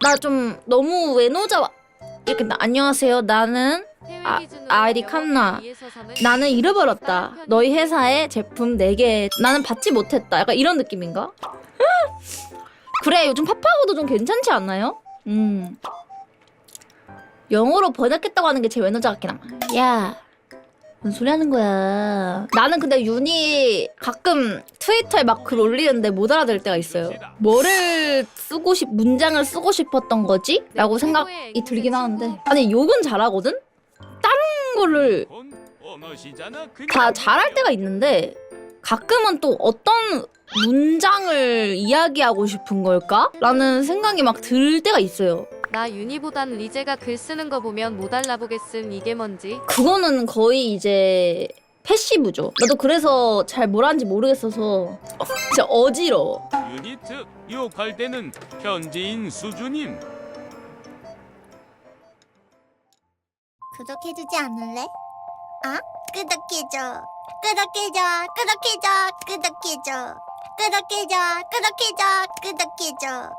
나 좀 너무 외노자 이렇게 나, 안녕하세요 나는 아, 아이디 칸나. 나는 잃어버렸다 너희 회사의 제품 4개 나는 받지 못했다 약간 이런 느낌인가? 그래 요즘 파파고도 좀 괜찮지 않나요? 음 영어로 번역했다고 하는 게 제 외노자 같긴 함. 야, 뭔 소리 하는 거야? 나는 근데 윤이 가끔 트위터에 막 글 올리는데 못 알아들 때가 있어요. 뭐를 쓰고 싶, 문장을 쓰고 싶었던 거지? 라고 생각이 들긴 하는데. 아니, 욕은 잘하거든? 다른 거를 다 잘할 때가 있는데, 가끔은 또 어떤 문장을 이야기하고 싶은 걸까? 라는 생각이 막 들 때가 있어요. 나 윤희보단 리제가 글 쓰는 거 보면 못 알아보겠음 이게 뭔지 그거는 거의 이제 패시브죠. 나도 그래서 잘뭘 하는지 모르겠어서 어, 진짜 어지러워. 유니트 욕할 때는 현지인 수준임. 구독해주지 않을래? 아? 구독해줘. 구독해줘. 구독해줘. 구독해줘. 구독해줘. 구독해줘. 구독해줘.